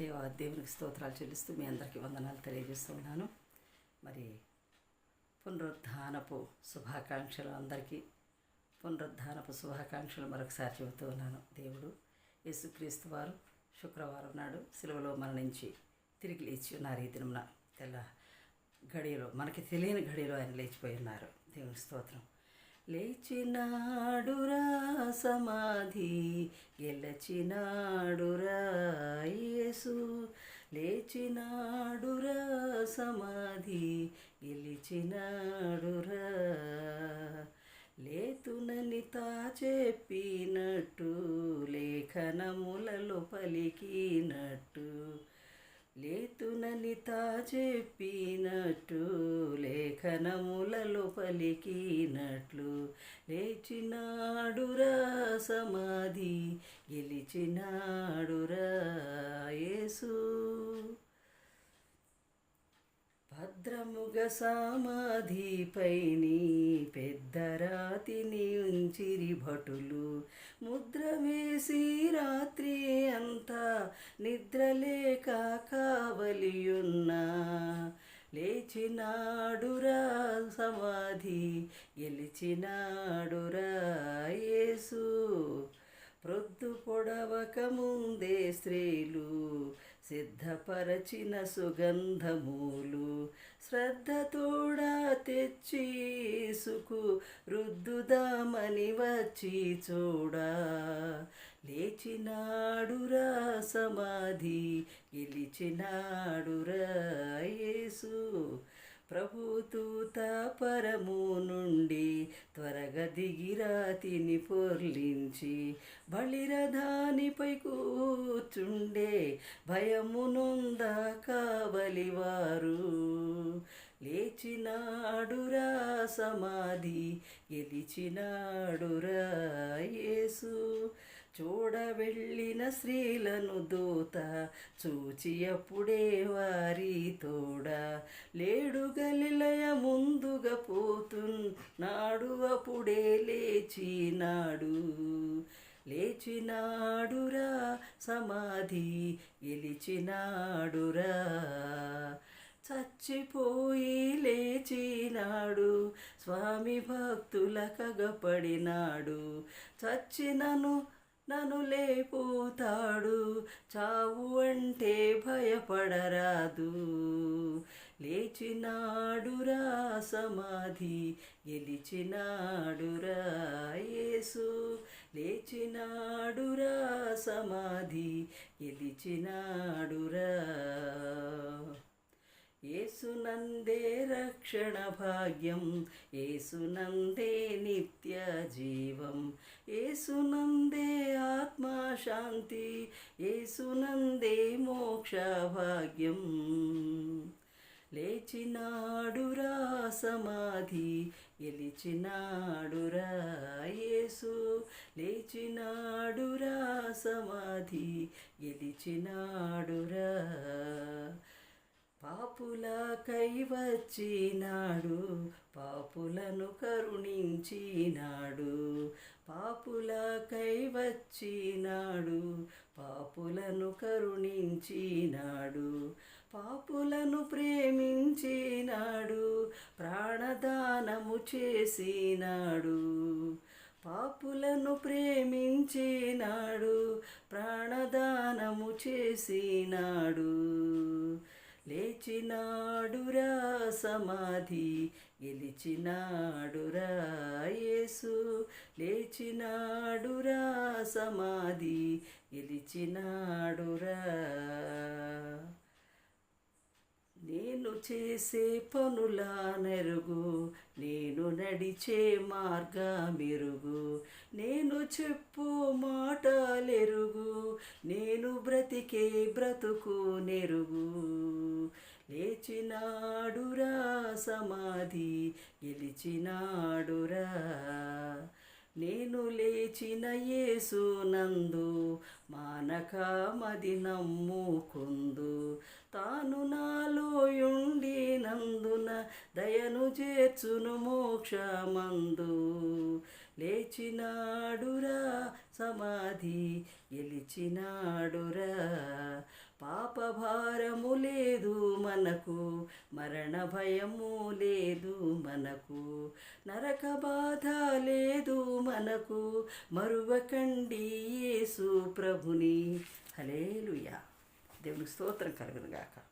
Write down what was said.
దేవ దేవునికి స్తోత్రాలు చెల్లిస్తూ మీ అందరికీ వందనాలు తెలియజేస్తున్నాను మరి పునరుద్ధానపు శుభాకాంక్షలు అందరికీ పునరుద్ధానపు శుభాకాంక్షలు మరొకసారి చెబుతూ ఉన్నాను. దేవుడు యేసుక్రీస్తు వారు శుక్రవారం నాడు సిలువలో మరణించి తిరిగి లేచి ఉన్నారు ఈ దినమున తెల్ల గడియలో మనకి తెలియని గడియలో ఆయన లేచిపోయి ఉన్నారు. దేవుని స్తోత్రం. లేచినాడురా సమాధి గెలచినాడురా యేసు లేచినాడురా సమాధి గెలిచినాడురా. లేతునని తా చెప్పినట్టు లేఖనములలో పలికినట్టు. లేతునని తా చెప్పినట్టు లేఖనములలో పలికినట్లు. లేచినాడురా సమాధి గెలిచినాడురా యేసు భద్రముగ సమాధిపైని పెద్ద రాతిని ఉంచిరి భటులు. ముద్ర వేసి రాత్రి అంతా నిద్రలేక కావలియున్నా. లేచినాడురా సమాధి గెలిచినాడురా యేసు. ప్రొద్దు పొడవక ముందే స్త్రీలు సిద్ధపరచిన సుగంధమూలు శ్రద్ధతోడా తెచ్చి సుకు రుద్దుదామని వచ్చి చూడా. లేచినాడురా సమాధి గెలిచినాడురా యేసు. ప్రభుతూత పరము నుండి త్వరగా దిగిరా తిని పొర్లించి బలిరధానిపై కూర్చుండే భయమునుందా నొంద కావలివారు లేచినాడురా సమాధి గెలిచినాడురా యేసు. చూడవెళ్ళిన స్త్రీలను దూత చూచి అప్పుడే వారి తోడ. లేడు గలిలయ ముందుగా పోతున్నాడు అప్పుడే లేచినాడు. లేచినాడురా సమాధి గెలిచినాడురా. చచ్చిపోయి లేచినాడు. స్వామి భక్తుల కగపడినాడు. చచ్చినను నన్ను లేపుతాడు. చావు అంటే భయపడరాదు. లేచినాడురా సమాధి గెలిచినాడురా యేసు. లేచినాడురా సమాధి గెలిచినాడురా. ఏసునందే రక్షణ భాగ్యం ఏసునందే నిత్య జీవం ఏసునందే ఆత్మశాంతి ఏసునందే మోక్ష భాగ్యం. లేచినాడురా సమాధి ఎలిచినాడురా యేసు. లేచినాడురా సమాధి ఎలిచినాడురా పాపుల వచ్చినాడు పాపులను కరుణించినాడు. పాపుల వచ్చినాడు పాపులను కరుణించినాడు. పాపులను ప్రేమించినాడు ప్రాణదానము చేసినాడు. పాపులను ప్రేమించినాడు ప్రాణదానము చేసినాడు. లేచినాడురా సమాధి గెలిచినాడురా యేసు. లేచినాడురా సమాధి గెలిచినాడురా. నేను చేసే పనుల నెరుగు నేను నడిచే మార్గ మెరుగు నేను చెప్పు మాటలెరుగు నేను బ్రతికే బ్రతుకు నెరుగు. లేచినాడురా సమాధి గెలిచినాడురా. నేను లేచిన యేసు నందు మానక మది నమ్ముకుందు. తాను నాలోయుండి నందున దయ చేర్చును మోక్షమందు. లేచినాడురా సమాధి గెలిచినాడురా. పాపభారము లేదు మనకు మరణ భయము లేదు మనకు. నరక బాధ లేదు మనకు మరువకండి యేసు ప్రభుని. హలేలుయా దేవుని స్తోత్రం కలుగునుగాక. గాక